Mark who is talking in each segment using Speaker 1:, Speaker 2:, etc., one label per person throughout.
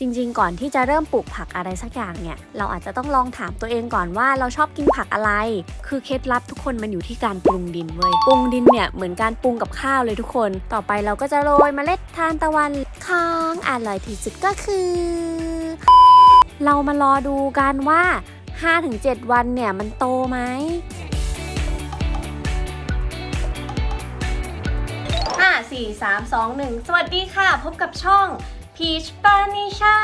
Speaker 1: จริง ๆ ก่อนที่จะเริ่มปลูกผักอะไรสักอย่างเนี่ย เราอาจจะต้องลองถามตัวเองก่อนว่าเราชอบกินผักอะไร คือเคล็ดลับทุกคนมันอยู่ที่การปรุงดินเว้ย ปรุงดินเนี่ยเหมือนการปรุงกับข้าวเลยทุกคน ต่อไปเราก็จะโรยเมล็ดทานตะวันค้างอร่อยที่สุดก็คือ เรามารอดูกันว่า 5-7 วันเนี่ยมันโตไหมห้าสี่สามสองหนึ่งสวัสดีค่ะ พบกับช่อง Peach p a n i s h a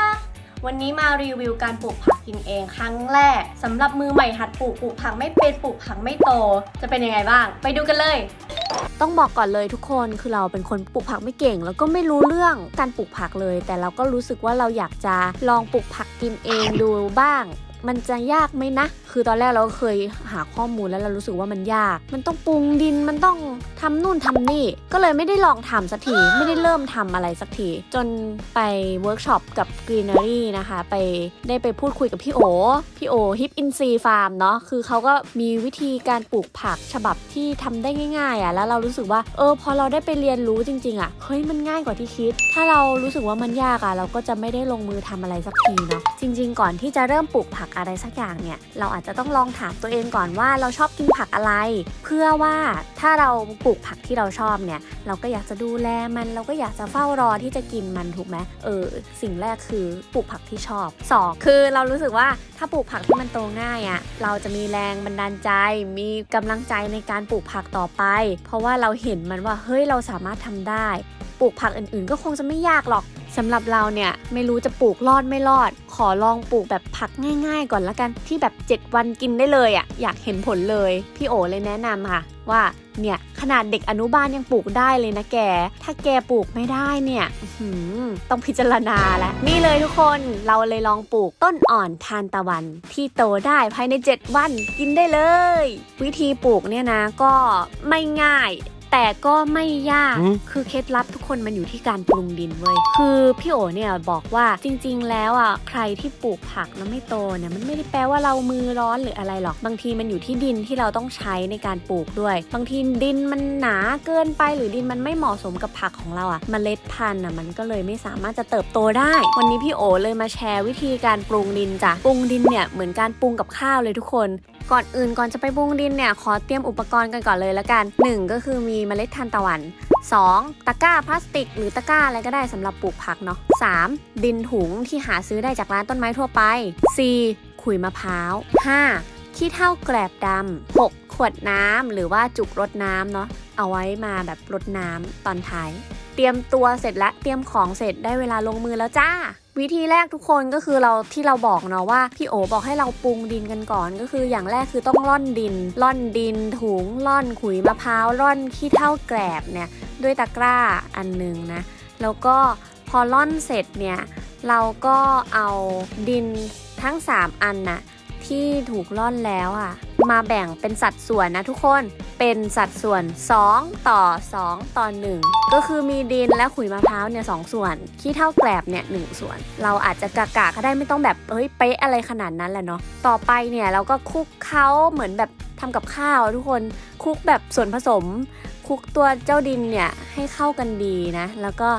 Speaker 1: วันนี้มารีวิวการปลูกผักกินเองครั้งแรกสำหรับมือใหม่หัดปลูกปลูกผักไม่เป็นปลูกผักไม่โต จะเป็นยังไงบ้าง ไปดูกันเลย ต้องบอกก่อนเลยทุกคนคือเราเป็นคนปลูกผักไม่เก่ง แล้วก็ไม่รู้เรื่องการปลูกผักเลย แต่เราก็รู้สึกว่าเราอยากจะลองปลูกผักกินเองดูบ้าง มันจะยากไหมนะคือตอนแรกเราก็เคยหาข้อมูลแล้วเรารู้สึกว่ามันยาก มันต้องปรุงดินมันต้องทำนู่นทำนี่ ก็เลยไม่ได้ลองทำสักที ไม่ได้เริ่มทำอะไรสักที จนไปเวิร์กช็อปกับ Greenery นะคะ ไปได้ไปพูดคุยกับพี่โอ พี่โอฮิปอินซีฟาร์มเนาะ คือเขาก็มีวิธีการปลูกผักฉบับที่ทำได้ง่ายๆอะ่ะ แล้วเรารู้สึกว่า เออ พอเราได้ไปเรียนรู้จริง ๆอะ่ะ เฮ้ย มันง่ายกว่าที่คิด ถ้าเรารู้สึกว่ามันยากอะ่ะ เราก็จะไม่ได้ลงมือทำอะไรสักทีเนาะ จริง ๆ ก่อนที่จะเริ่มปลูกผักอะไรสักอย่างเนี่ย เราอาจจะต้องลองถามตัวเองก่อนว่าเราชอบกินผักอะไร เพื่อว่าถ้าเราปลูกผักที่เราชอบเนี่ย เราก็อยากจะดูแลมันเราก็อยากจะเฝ้ารอที่จะกินมันถูกไหมเออ สิ่งแรกคือปลูกผักที่ชอบสองคือเรารู้สึกว่าถ้าปลูกผักที่มันโตง่ายอะ่ะเราจะมีแรงบันดาลใจ มีกำลังใจในการปลูกผักต่อไป เพราะว่าเราเห็นมันว่าเฮ้ยเราสามารถทำได้ ปลูกผักอื่นๆ ก็คงจะไม่ยากหรอก สำหรับเราเนี่ยไม่รู้จะปลูกรอดไม่รอด ขอลองปลูกแบบผักง่าย ๆ ก่อนละกันที่แบบ 7 วันกินได้เลยอะ่ะอยากเห็นผลเลย พี่โอเลยแนะนำค่ะ ว่าเนี่ยขนาดเด็กอนุบาลยังปลูกได้เลยนะแก ถ้าแกปลูกไม่ได้เนี่ยหือต้องพิจารณาแล้วนี่เลยทุกคนเราเลยลองปลูกต้นอ่อนทานตะวัน ที่โตได้ภายใน 7 วันกินได้เลย วิธีปลูกเนี่ยนะก็ไม่ง่าย แต่ก็ไม่ยาก
Speaker 2: หืม
Speaker 1: คือเคล็ดลับทุกคนมันอยู่ที่การปรุงดินเว้ย คือพี่โอเนี่ยบอกว่าจริง ๆ แล้วอะใครที่ปลูกผักแล้วไม่โตเนี่ยมันไม่ได้แปลว่าเรามือร้อนหรืออะไรหรอก บางทีมันอยู่ที่ดินที่เราต้องใช้ในการปลูกด้วย บางทีดินมันหนาเกินไปหรือดินมันไม่เหมาะสมกับผักของเราอะเมล็ดพันธุ์อะมันก็เลยไม่สามารถจะเติบโตได้ วันนี้พี่โอเลยมาแชร์วิธีการปรุงดินจ้ะ ปรุงดินเนี่ยเหมือนการปรุงกับข้าวเลยทุกคน ก่อนอื่นก่อนจะไปปรุงดินเนี่ยขอเตรียมอุปกรณ์กันก่อนเลยละกัน 1 ก็คือมีเมล็ดทานตะวัน 2. ตะกร้าพลาสติก หรือตะกร้าอะไรก็ได้สำหรับปลูกผักเนาะ 3. ดินถุงที่หาซื้อได้จากร้านต้นไม้ทั่วไป 4. ขุยมะพร้าว 5. ขี้เถ้าแกลบดำ 6. ขวดน้ำหรือว่าจุกรดน้ำเนาะเอาไว้มาแบบรดน้ำตอนท้าย เตรียมตัวเสร็จแล้วเตรียมของเสร็จได้เวลาลงมือแล้วจ้า วิธีแรกทุกคนก็คือเราที่เราบอกเนาะว่าพี่โอบอกให้เราปรุงดินกันก่อน ก็คืออย่างแรกคือต้องร่อนดิน ร่อนดิน ถุงร่อนขุยมะพร้าวร่อนขี้เถ้าแกลบเนี่ยด้วยตะกร้าอันหนึ่งนะแล้วก็พอร่อนเสร็จเนี่ยเราก็เอาดินทั้ง 3 อันน่ะที่ถูกร่อนแล้วอะ มาแบ่งเป็นสัดส่วนนะทุกคน เป็นสัดส่วน 2 ต่อ 2 ต่อ 1 ก็คือมีดินและขุยมะพร้าวเนี่ยสองส่วน ขี้เท่าแกลบเนี่ยหส่วน เราอาจจะกะกะก็ได้ไม่ต้องแบบเอ้ยเป๊ะอะไรขนาดนั้นแหละเนาะ ต่อไปเนี่ยเราก็คลุกเขาเหมือนแบบทำกับข้าวทุกคนคลุกแบบส่วนผสมคลุกตัวเจ้าดินเนี่ยให้เข้ากันดีนะ แล้วก็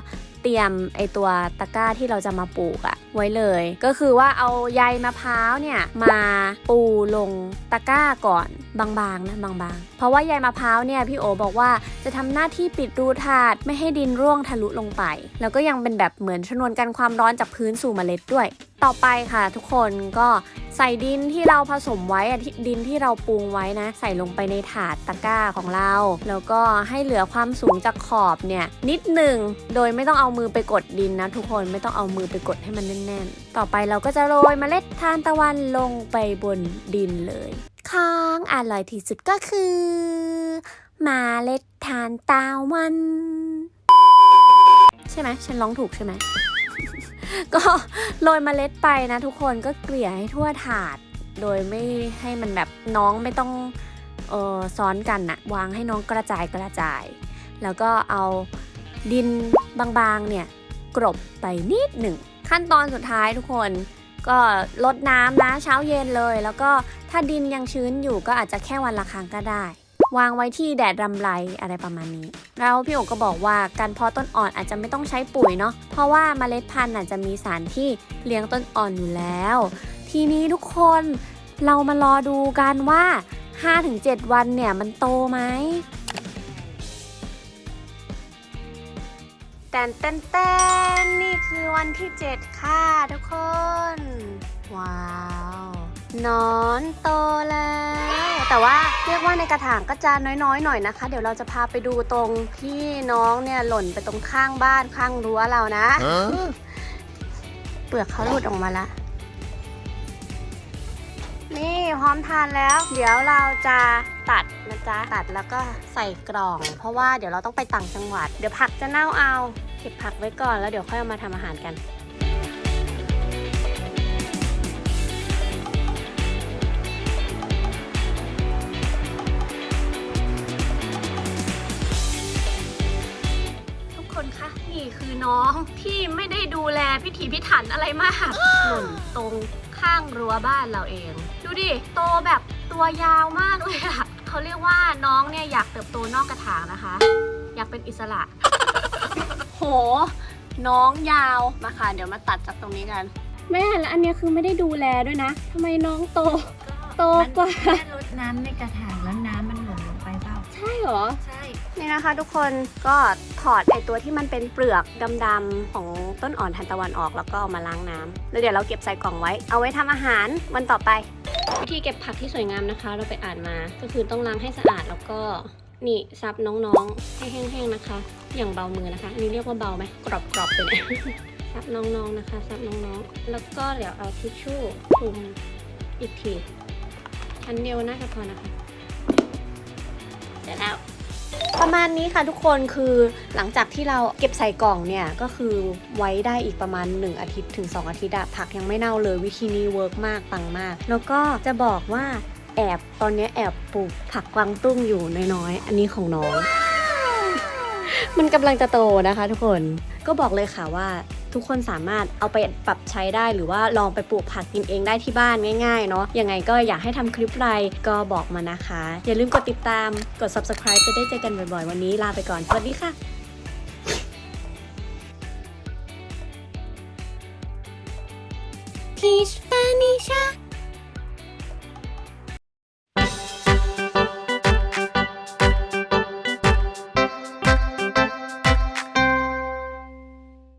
Speaker 1: ตรียมไอตัวตะกร้าที่เราจะมาปลูกอะไว้เลย ก็คือว่าเอาใยมะพร้าวเนี่ยมาปูลงตะกร้าก่อนบางๆนะบางๆ เพราะว่าใยมะพร้าวเนี่ยพี่โอบอกว่าจะทำหน้าที่ปิดรูถาดไม่ให้ดินร่วงทะลุลงไป แล้วก็ยังเป็นแบบเหมือนชนวนกันความร้อนจากพื้นสู่เมล็ดด้วย ต่อไปค่ะทุกคนก็ ใส่ดินที่เราผสมไว้อะที่ดินที่เราปรุงไว้นะ ใส่ลงไปในถาดตะกร้าของเรา แล้วก็ให้เหลือความสูงจากขอบเนี่ยนิดหนึ่งโดยไม่ต้องเอามือไปกดดินนะ ทุกคนไม่ต้องเอามือไปกดให้มันแน่นๆ ต่อไปเราก็จะโรยเมล็ดทานตะวันลงไปบนดินเลยค้างอร่อยที่สุดก็คือเมล็ดทานตะวัน ใช่ไหมฉันร้องถูกใช่ไหม ก็โรยเมล็ดไปนะทุกคนก็เกลี่ยให้ทั่วถาด โดยไม่ให้มันแบบน้องไม่ต้องเออซ้อนกันนะวางให้น้องกระจายกระจาย แล้วก็เอาดินบางๆเนี่ยกรบไปนิดหนึ่ง ขั้นตอนสุดท้ายทุกคนก็ลดน้ำนะเช้าเย็นเลย แล้วก็ถ้าดินยังชื้นอยู่ก็อาจจะแค่วันละครั้งก็ได้ วางไว้ที่แดดรำไรอะไรประมาณนี้ แล้วพี่โอก็บอกว่าการเพาะต้นอ่อนอาจจะไม่ต้องใช้ปุ๋ยเนาะเพราะว่าเมล็ดพันธุ์อาจจะมีสารที่เลี้ยงต้นอ่อนอยู่แล้ว ทีนี้ทุกคนเรามารอดูกันว่า 5-7 วันเนี่ยมันโตไหมแตนเต้นเต้นนี่คือวันที่ 7 ค่ะทุกคน ว้าว นอนโตแล้ว แต่ว่าเรียกว่าในกระถางก็จะน้อยๆ หน่อยนะคะ เดี๋ยวเราจะพาไปดูตรงที่น้องเนี่ยหล่นไปตรงข้างบ้านข้างรั้วเรานะ
Speaker 2: Huh?
Speaker 1: เปลือกเขาหลุดออกมาละนี่พร้อมทานแล้ว เดี๋ยวเราจะตัดนะจ๊ะตัดแล้วก็ใส่กล่อง เพราะว่าเดี๋ยวเราต้องไปต่างจังหวัด เดี๋ยวผักจะเน่าเอา เก็บผักไว้ก่อนแล้วเดี๋ยวค่อยเอามาทำอาหารกัน ถีพิถันอะไรมากหล่นตรงข้างรั้วบ้านเราเอง ดูดิ โตแบบตัวยาวมากเลยอะเขาเรียกว่าน้องเนี่ยอยากเติบโตนอกกระถางนะคะ อยากเป็นอิสระ โห น้องยาวมาค่ะ เดี๋ยวมาตัดจากตรงนี้กัน แม่แล้วอันเนี้ยคือไม่ได้ดูแลด้วยนะทำไมน้องโต โตกว่า
Speaker 3: แค่ลดน้ำในกระถางแล้วน้ำมันหล่นลงไปเปล่า
Speaker 1: ใช่เหรอ
Speaker 3: ใช่
Speaker 1: นี่นะคะทุกคนก็ถอดไอตัวที่มันเป็นเปลือกดำๆของต้นอ่อนทานตะวันออกแล้วก็เอามาล้างน้ำแล้วเดี๋ยวเราเก็บใส่กล่องไว้ เอาไว้ทำอาหารวันต่อไป วิธีเก็บผักที่สวยงามนะคะ เราไปอ่านมาก็คือต้องล้างให้สะอาดแล้วก็นี่ซับน้องๆ ให้แห้งๆนะคะ อย่างเบามือนะคะอันนี่เรียกว่าเบาไหมกรอบๆไปเลยซับน้องๆนะคะซับน้องๆ แล้วก็เดี๋ยวเอาทิชชู่คลุมอีกทีชั้นเดียวน่าจะพอนะคะเสร็จแล้ว ประมาณนี้ค่ะทุกคนคือหลังจากที่เราเก็บใส่กล่องเนี่ยก็คือไว้ได้อีกประมาณ 1 อาทิตย์ถึง 2 อาทิตย์อะผักยังไม่เน่าเลยวิธีนี้เวิร์กมากปังมาก แล้วก็จะบอกว่าแอบตอนนี้แอบปลูกผักกวางตุ้งอยู่น้อยๆอันนี้ของน้อง มันกำลังจะโตนะคะทุกคนก็บอกเลยค่ะว่า ทุกคนสามารถเอาไปปรับใช้ได้ หรือว่าลองไปปลูกผักกินเองได้ที่บ้านง่ายๆเนาะยังไงก็อยากให้ทำคลิปอะไรก็บอกมานะคะ อย่าลืมกดติดตามกด subscribe จะได้เจอกันบ่อยๆ วันนี้ลาไปก่อน สวัสดีค่ะพีช